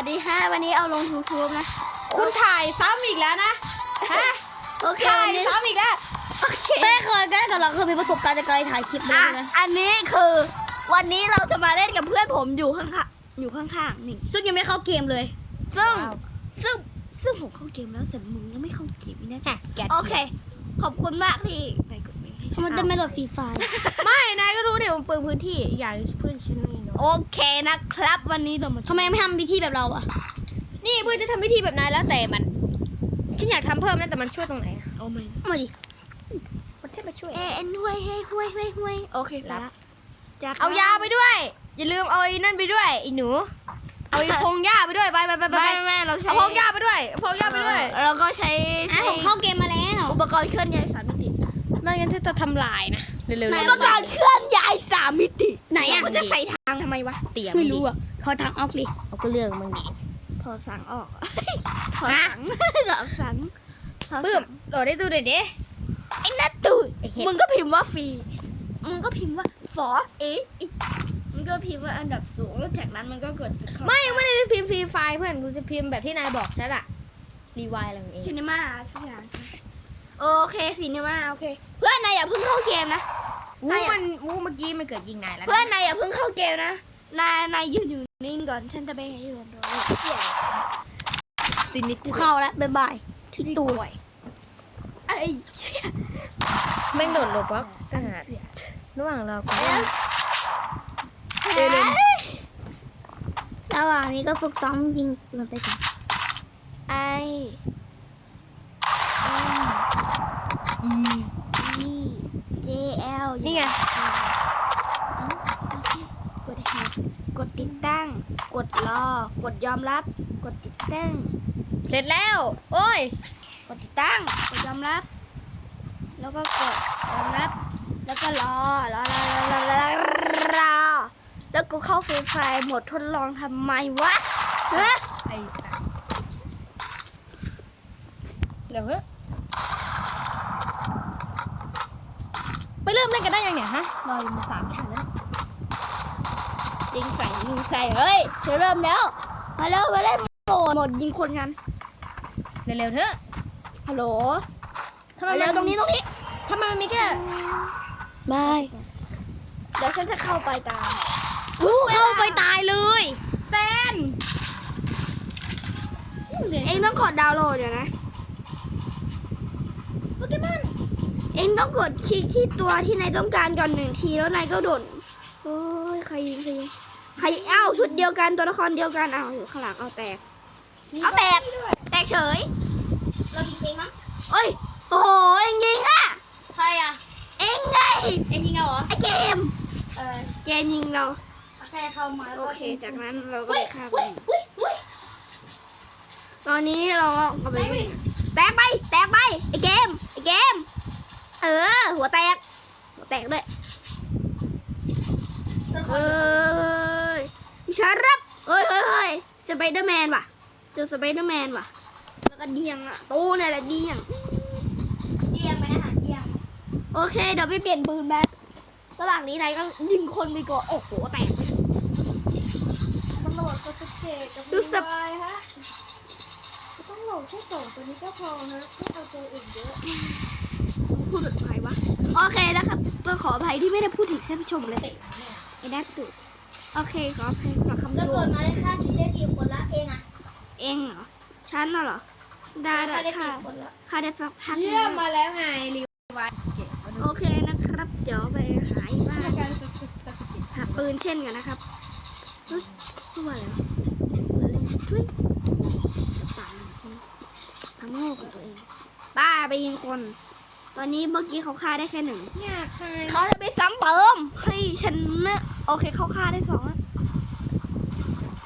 วัสดีค่ะวันนี้เอาลงทูทูบนะ คุณถ่ายซ้ำอีกแล้วนะฮะโอเคถ่าวัยนนี้ซ้ำอีกแล้วโอเคไม่เคยแกล้งกับเราคือมีประสบการณ์ในการถ่ายคลิปเลอะยนะอันนี้คือวันนี้เราจะมาเล่นกับเพื่อนผมอยู่ข้างๆอยู่ข้างๆนี่ ซึ่งยังไม่เข้าเกมเลย ซึ่งว้าว ซึ่งซึ่งผมเข้าเกมแล้วแต่มึงยังไม่เข้าเกมนี่นะแกะ โอเค ขอบคุณมากที่นายกดเมให้ฉัมันจะไม่โหลดฟรีไฟล์ ไม่นายก็รู้เนี่ยมันเปลืองพื้นที่อีกอย่างพื้นชิ้นนี้เนาะ โอเคนะครับ วันนี้เรามาทำไมไม่ทำวิธีแบบเราอะ นี่เพื่อจะทำวิธีแบบนายแล้วแต่มันฉันอยากทำเพิ่มนะแต่มันช่วยตรงไหนอะเอาไหมมาดิมันแค่มาช่วยเอ็นห้วยเฮ้ยห้วยห้วยห้วยโอเครัละบจากเอายาไปด้วย อย่าลืมเอาไอ้นั่นไปด้วยไอ้หนู เอาไอ้พงหญ้าไปด้วยไปไปไปไปไม่ไปไม่ไม่เราใช้เอาพงหญ้าไปด้วยเอาพงหญ้าไปด้วยเราก็ใช้อะใช้ผมเข้าเกมมาแล้วอุปกรณ์เคลื่อนย้ายสามมิติไม่งั้นจะทำลายนะเร็วๆไหนอุปกรณ์เคลื่อนย้ายสามมิติ ไหนอะเราจะใส่ ทางทำไมวะเตรียมไม่รู้อะขอทางออกดิเอาก็เรื่องมึงดิถอดสังออก ถอดสังถอดสังถอดปื้สัมงโหลดได้ดูหน่อยดิไอ้นัตตูดไอ้เห็ดมึงก็พิมพ์ว่าฟรีมึงก็พิมพ์ว่าฟอเอะอีมึงก็พิมพ์ว่าอันดับสูงแล้วจากนั้นมันก็กดไม่ไม่ได้พิมพ์ฟรีไฟล์เพื่อนกูจะพิมพ์แบบที่นายบอกนั่นแหละรีวายอะไรของเองซีนีมาสักอย่างใช่ไหมโอเคซีนีมาโอเค เพื่อนนายอย่าเพิ่งเข้าเกมนะ วูมันวูเมื่อกี้มันเกิดยิงนายแล้วะเพื่อนนายอย่าเพิ่งเข้าเกมนะ นายนายยืนอยู่นิ่งก่อน ฉันจะไปยืนรอเสียซินิกูเข้าแล้วบ๊ายบาย ที่ตูดไอ้เชี่ยแม่งโดดหลบวะอ่าระหว่างเราก็เอสเอเลนระหว่างนี้ก็ฝึกซ้อมยิงมันไปก่อนไอเอ็มอีเจเอล นี่ไงกดแฮกกดติดตั้ง กดรอ กดยอมรับ กดติดตั้ง เสร็จแล้ว โอ้ย กดติดตั้ง กดยอมรับ แล้วก็กดยอมรับ แล้วก็รอ รอรอรอรอรอรอแล้วกูเข้าฟรีไฟล์หมดทดลองทำไมวะฮะไอ้สัสเดี๋ยวเฮ้ย ไปเริ่มเล่นกันได้ยังเนี่ยฮะรออยู่มาสามชั้นแล้วยิงใส่ยิงใส่เฮ้ยจะเริ่มแล้ว มาเร็วมาเล่นโหมดโหมดยิงคนกันเร็วๆเถอะฮัลโหลทำไมมามัเร็วตรงนี้ตรงนี้ทำไมมันมีแค่บายเดี๋ยวฉันจะเข้าไปตามวูเข้าไปตายเลยแฟนเองต้องกดดาวน์โหลดเดี๋ยวนะโปเกมอน เองต้องกดคลิกที่ตัวที่นายต้องการก่อนหนึ่งทีแล้วนายก็โดดโอ้ยใครยิงใครยิงใครเอ้าชุดเดียวกันตัวละครเดียวกันเอาอยู่ข้างหลังเอาแตกเอาแตกแตกเฉยเรายิงเองมั้งเอ้ยโอ้โหเองยิงอะใครอะเองไงเองยิงเอาเหรอไอเกมเออเกมยิงเราแค่เข้ามาแล้วโอก็เคจากนั้นเราก็เฮ้ไปยฆ่าไปเฮ้ยเฮ้ยเฮ้ยตอนนี้เราก็ไปวิ่งแตกไปแตกไปไอเกมไอเกม เออ หัวแตก หัวแตกด้วยเอ้ยชารับเฮ้ยเฮ้ยเฮ้ยสไปเดอร์แมนว่ะ เจอสไปเดอร์แมนว่ะ แล้วก็เดียงอะตู้เนี่ยแหละเดียง เดียงไหมอาหารเดียง โอเค เดี๋ยวไปเปลี่ยนปืนแป๊บระหว่างนี้นายก็ยิงคนไปก่อน โอ้โห แตกไปตำรวจก็จะเกกับดูสับวายฮะต้องโหลดแค่สองตัวนี้ก็พอฮะไม่เอาตัวอื่นเยอะ พูดถึงใครวะ โอเคนะครับก็ขออภัยที่ไม่ได้พูดถึงท่านผู้ชมเลยติดนะเนี่ยไอ้แดกตุดโอเคขออภัยกับคำแล้วพูเกิดดมาได้ค่าที่ได้กี่คนละเองอะ เองเหรอ ฉันน่ะเหรอ ได้ค่าได้ได้ค่ะกี่คนละค่าได้สักพักหเยี่นึ่ยมงมาแล้วไงรีวายเก็บมาดูโอเคนะครับ เดี๋ยวไปหาอีกบ้านการสกิดสกิดหาปืนเช่นกันนะครับเฮ้ยพูดว่าอะไรวะปืนเล่นเฮ้ยตายคนทำโง่กับตัวเอง บ้าไปยิงคน ตอนนี้เมื่อกี้เขาฆ่าได้แค่หนึ่งเนี่ยใครเขาจะไปซ้ำเติมให้ฉันนะโอเคเขาฆ่าได้สองแล้ว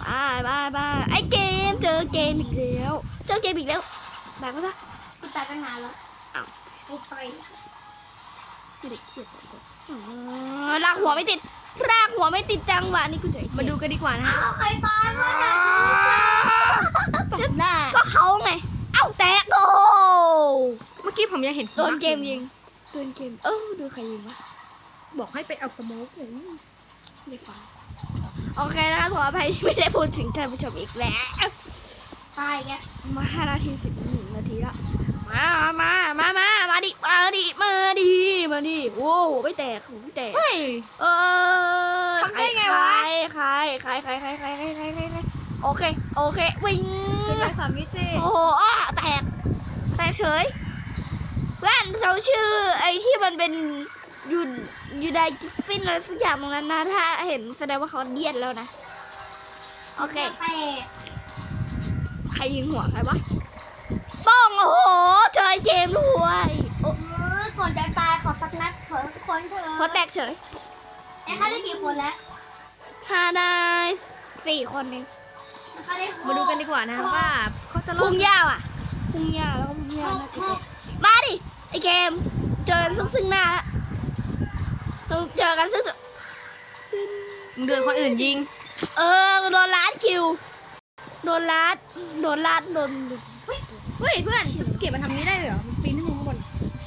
บ้าบ้าบ้าไอเกมเจอเกมอีกแล้วเจอเกมอีกแล้วแบบก็ซะกูตายตั้งนานแล้วอ้าวกูไปไม่ได้เกลียดอ๋อลากหัวไม่ติดลากหัวไม่ติดจังหวะนี้กูเจอไอ้เกมาดูกันดีกว่านะฮะอ้าวใครตายมาเนี่ยตบหน้าก็เขาไงเอ้าแตกโอ้เมื่อกี้ผมยังเห็นโดนเกมยิงโดนเกม เออดูใครยิงวะบอกให้ไปเอาสโมกอย่างนี้ไม่ฟังโอเคนะครับขออภัยที่ไม่ได้พูดถึงท่านผู้ชมอีกแล้วตายแกมาห้านาทีสิบหนึ่งนาทีละมามามามามาดิมาดิมาดิมาดิโอ้โหไม่แตกหูไม่แตกเฮ้ยเออทำได้ไงวะใครใครใครใครใครใครใครใครใครโอเคโอเควิ่งเป็นไรสามมิติโอ้โหอ้อแตกแตกเฉย แว่นเขาชื่อ ไอ้ที่มันเป็นยูนยูไดกิฟฟินอะไรสักอย่างตรงนั้นนะ ถ้าเห็นแสดงว่าเขาเดียดแล้วนะ โอเคแตกใครยิงหัวใครวะป้อง โอ้โหเจอไอ้เกมด้วยโอ้เออก่อนจะตายขอสักนัดขอสักคนเถอะพอแตกเฉยไอ้ข้าได้กี่คนแล้วถ้าได้สี่คนเองไอ้ข้าได้หมาดูกันดีกว่านะครับว่าเขาจะรอพุ่ดงยาวอะพุ่งยาวแล้ว ก็พุ่งยาวหน่ากจะหเจ็บกมาดิไอเกม เจอกันซึ่งซึ่งหน้าแล้วต้องเจอกันซึ่งซึ่งมึงเดือคนอื่นยิง เออโดนล้านคิว โดนล้านโดนล้านโดนเฮ้ยเฮ้ยเพื่อนเก็บมาทำนี้ได้เลยเหรอมันปีนขึ้นมาข้างบน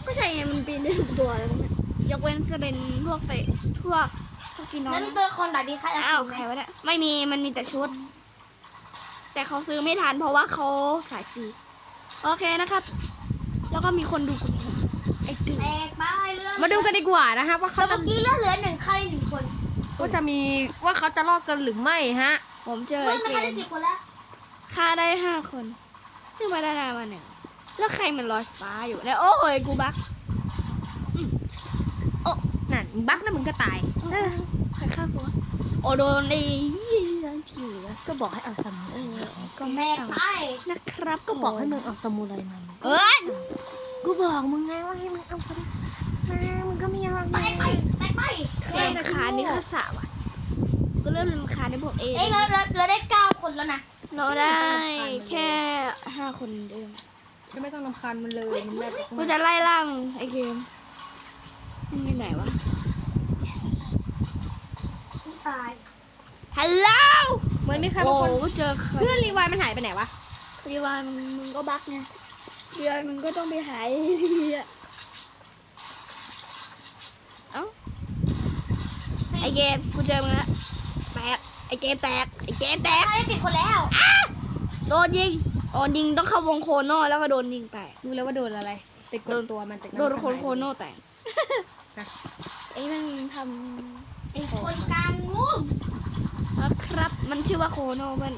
ก็ใช่ไงมันปีนได้ทุกตัวเลยมั้งเนี่ยยกเว้นจะเป็นพวกเตะพวกพวกจีนอแล้วนมีตัวคนแบบนี้ข้าจะอ้าวกินไหมใครวะเนี่ยไม่มีมันมีแต่ชุด แต่เขาซื้อไม่ทันเพราะว่าเขาสายฟรี โอเคนะครับ แล้วก็มีคนดูกูไอ้ตื่นแตกไปเรื่องมาดูกันดีกว่านะครับ ว่าเขาเขาจะเมื่อกี้เลือดเหลือหนึ่งข้าได้หนึ่งคนว่าจะมีว่าเขาจะรอดกันหรือไม่ฮะ ผมเจอเมื่ไอ้อเกข้าได้มสี่คนแล้วฆ่าได้ห้าคนซึ่งมาได้นามาหนึ่งแล้วใครมันลอยฟ้าอยู่เนี่ยโอ้ยกูบักอืมโอ้นั่นมึงบักแล้วมึงก็ตายเออใครฆ่ากูวะ โอ้โดนไอ้ยี่ยันทีเหลือก็บอกให้เอาสมุนเออก็แตไม่กเอาไปนะครับ ก็บอกให้มึงเอาสมุนอะไรมาเอ้ยกูบอกมึงไงว่าให้มึงเอาสมุนมามึงก็ไม่เอาแตกไปแตกไปเริ่มคาญนี่คือสาวะก็เริ่มรำคาญในพวกเอเอ้ยเราเราเราได้เก้าคนแล้วนะเราได้แค่ห้าคนเดิมก็ไม่ต้องรำคาญมันเลยมันได้กูจะไล่ล่างไอ้เกมมันอยู่ไหนวะ ตายฮัลโหลเหมือนมีใครโอ้บางคนโหเจอใครเพื่อนรีวายมันหายไปไหนวะรีวานมึงมึงก็บักไงเดือนมึงก็ต้องไปหายดีอะเอ้าไอเกมกูเจอมึงแล้วแตกไอเกมแตกไอเกมแตกข้าได้สิบคนแล้วอ้าโดนยิงโดนยิงต้องเข้าวงโคโน่แล้วก็โดนยิงแตกรู้แล้วว่าโดนอะไรไปกดตัวมันแต่โดนคนโคโน่แตกนะไอ้นั่นทำไอ้ คนกลางงูครับ มันชื่อว่าโคโน่มัน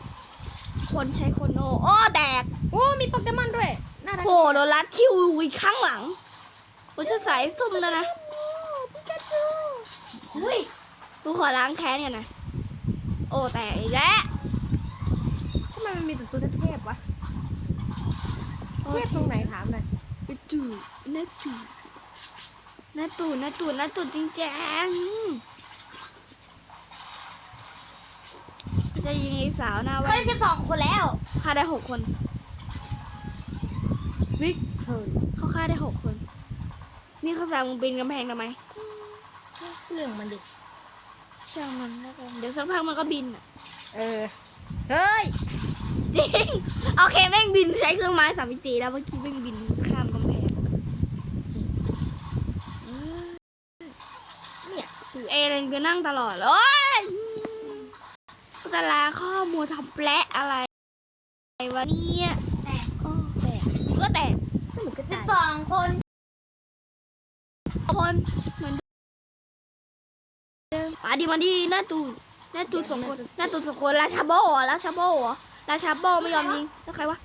คนใช้โคโน่อ้อแตกโอ้มีโปเกมอนด้วยน่ารักโหโดนรัดคิวอีกข้างหลังโอ้ฉันสายส้มแล้วนะปิกาจูอุ้ยกูขอล้างแค้นก่อนนะโอ้แตกอีกแล้วทำไมมันมีแต่ตัวเทพๆวะโอ้เทพตรงไหนถามหน่อยไปจูน่าจูน่าตูน่าตูน่าตูจริงแจง จะยิงไอ้สาวหน้าเขาแว่ได้นสิบสองคนแล้วฆ่าได้หกคน วิกเธอเขาฆ่าได้หกคนมีข้าวสารมึงปีนกำแพงทำไม เรื่องมันดิช่างมันแล้วกันเดี๋ยวสักพักมันก็บินอะ เออ เฮ้ย จริง โอเคแม่งบินใช้เครื่องไม้สามมิติแล้วเมื่อกี้แม่งบินข้ามกำแพงเออเนี่ย คือเอเลนก็นั่งตลอดเลยโอ๊ย ตาลาข้อมูลทำแปะอะไรวะเนี่ยแตกโอ้แตกก็แตกไม่เหมือนก็สิบตายสองคนคนเหมือนเดิมมาดีมาดีหน้าตูนหน้าตูนสองคนหน้าตูนสองคนราชาโบเหรอราชาโบเหรอราชาโบไม่ยอมยิงแล้วใครวะ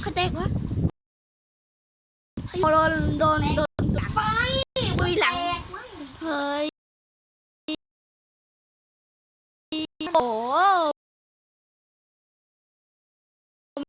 ใครแตกวะโดนโดนโดนไปดุยหลังเฮ้ย